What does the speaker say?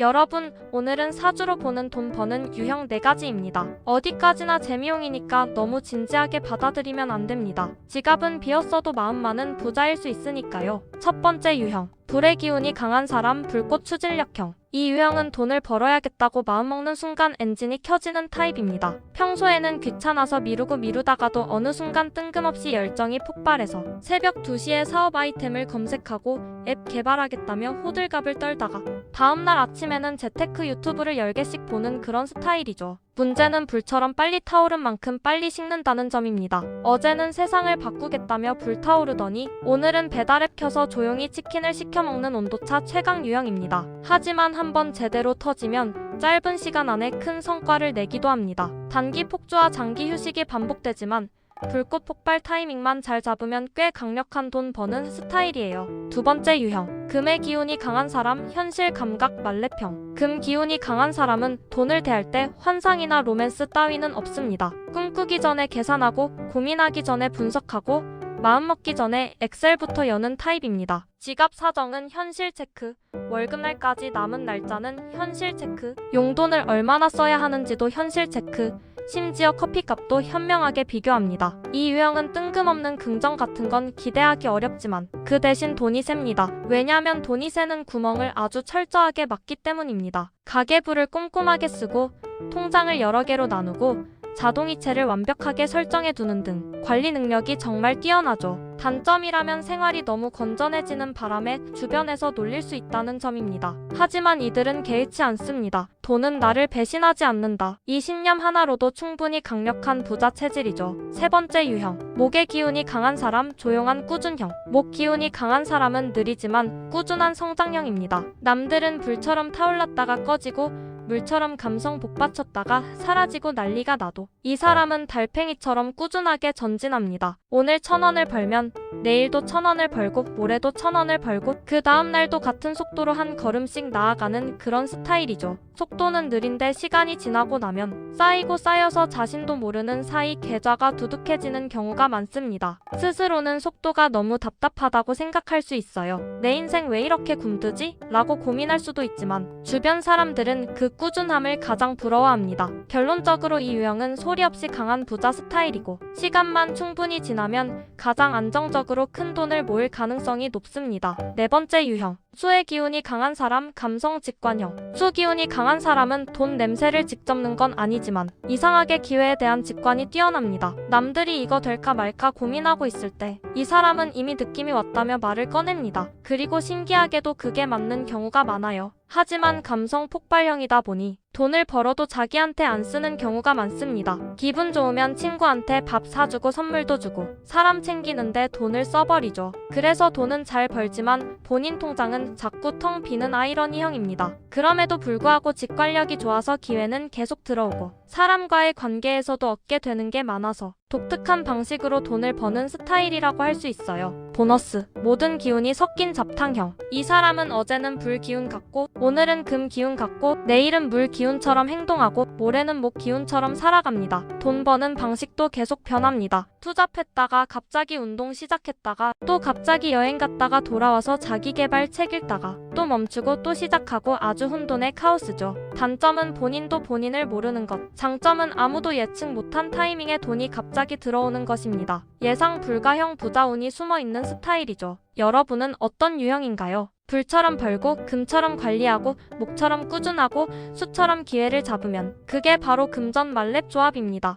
여러분, 오늘은 사주로 보는 돈 버는 유형 4가지입니다. 어디까지나 재미용이니까 너무 진지하게 받아들이면 안 됩니다. 지갑은 비었어도 마음만은 부자일 수 있으니까요. 첫 번째 유형. 불의 기운이 강한 사람 불꽃 추진력형. 이 유형은 돈을 벌어야겠다고 마음먹는 순간 엔진이 켜지는 타입입니다. 평소에는 귀찮아서 미루고 미루다가도 어느 순간 뜬금없이 열정이 폭발해서 새벽 2시에 사업 아이템을 검색하고 앱 개발하겠다며 호들갑을 떨다가 다음날 아침에는 재테크 유튜브를 10개씩 보는 그런 스타일이죠. 문제는 불처럼 빨리 타오른 만큼 빨리 식는다는 점입니다. 어제는 세상을 바꾸겠다며 불타오르더니 오늘은 배달앱 켜서 조용히 치킨을 시켜 먹는 온도차 최강 유형입니다. 하지만 한번 제대로 터지면 짧은 시간 안에 큰 성과를 내기도 합니다. 단기 폭주와 장기 휴식이 반복되지만 불꽃 폭발 타이밍만 잘 잡으면 꽤 강력한 돈 버는 스타일이에요. 두 번째 유형. 금의 기운이 강한 사람, 현실 감각 말레평. 금 기운이 강한 사람은 돈을 대할 때 환상이나 로맨스 따위는 없습니다. 꿈꾸기 전에 계산하고, 고민하기 전에 분석하고, 마음 먹기 전에 엑셀부터 여는 타입입니다. 지갑 사정은 현실 체크, 월급날까지 남은 날짜는 현실 체크, 용돈을 얼마나 써야 하는지도 현실 체크, 심지어 커피값도 현명하게 비교합니다. 이 유형은 뜬금없는 긍정 같은 건 기대하기 어렵지만 그 대신 돈이 셉니다. 왜냐면 돈이 새는 구멍을 아주 철저하게 막기 때문입니다. 가계부를 꼼꼼하게 쓰고 통장을 여러 개로 나누고 자동이체를 완벽하게 설정해 두는 등 관리 능력이 정말 뛰어나죠. 단점이라면 생활이 너무 건전해지는 바람에 주변에서 놀릴 수 있다는 점입니다. 하지만 이들은 개의치 않습니다. 돈은 나를 배신하지 않는다. 이 신념 하나로도 충분히 강력한 부자 체질이죠. 세 번째 유형. 목의 기운이 강한 사람, 조용한 꾸준형. 목 기운이 강한 사람은 느리지만 꾸준한 성장형입니다. 남들은 불처럼 타올랐다가 꺼지고 물처럼 감성 복받쳤다가 사라지고 난리가 나도 이 사람은 달팽이처럼 꾸준하게 전진합니다. 오늘 천 원을 벌면 내일도 천 원을 벌고 모레도 천 원을 벌고 그 다음 날도 같은 속도로 한 걸음씩 나아가는 그런 스타일이죠. 속도는 느린데 시간이 지나고 나면 쌓이고 쌓여서 자신도 모르는 사이 계좌가 두둑해지는 경우가 많습니다. 스스로는 속도가 너무 답답하다고 생각할 수 있어요. 내 인생 왜 이렇게 굼뜨지? 라고 고민할 수도 있지만 주변 사람들은 그 꾸준함을 가장 부러워합니다. 결론적으로 이 유형은 소리 없이 강한 부자 스타일이고 시간만 충분히 지나면 가장 안정적으로 큰 돈을 모을 가능성이 높습니다. 네 번째 유형. 수의 기운이 강한 사람, 감성 직관형. 수 기운이 강한 사람은 돈 냄새를 직접 는건 아니지만 이상하게 기회에 대한 직관이 뛰어납니다. 남들이 이거 될까 말까 고민하고 있을 때 이 사람은 이미 느낌이 왔다며 말을 꺼냅니다. 그리고 신기하게도 그게 맞는 경우가 많아요. 하지만 감성 폭발형이다 보니 돈을 벌어도 자기한테 안 쓰는 경우가 많습니다. 기분 좋으면 친구한테 밥 사주고 선물도 주고 사람 챙기는데 돈을 써버리죠. 그래서 돈은 잘 벌지만 본인 통장은 자꾸 텅 비는 아이러니형입니다. 그럼에도 불구하고 직관력이 좋아서 기회는 계속 들어오고 사람과의 관계에서도 얻게 되는 게 많아서 독특한 방식으로 돈을 버는 스타일이라고 할 수 있어요. 보너스. 모든 기운이 섞인 잡탕형. 이 사람은 어제는 불 기운 같고, 오늘은 금 기운 같고, 내일은 물 기운 처럼 행동하고, 모레는 목 기운처럼 살아갑니다. 돈 버는 방식도 계속 변합니다. 투잡했다가 갑자기 운동 시작했다가, 또 갑자기 여행 갔다가 돌아와서 자기 개발 책 읽다가, 또 멈추고 또 시작하고 아주 혼돈의 카오스죠. 단점은 본인도 본인을 모르는 것. 장점은 아무도 예측 못한 타이밍에 돈이 갑자기 들어오는 것입니다. 예상 불가형 부자운이 숨어 있는 스타일이죠. 여러분은 어떤 유형인가요? 불처럼 벌고 금처럼 관리하고 목처럼 꾸준하고 수처럼 기회를 잡으면 그게 바로 금전 말렙 조합입니다.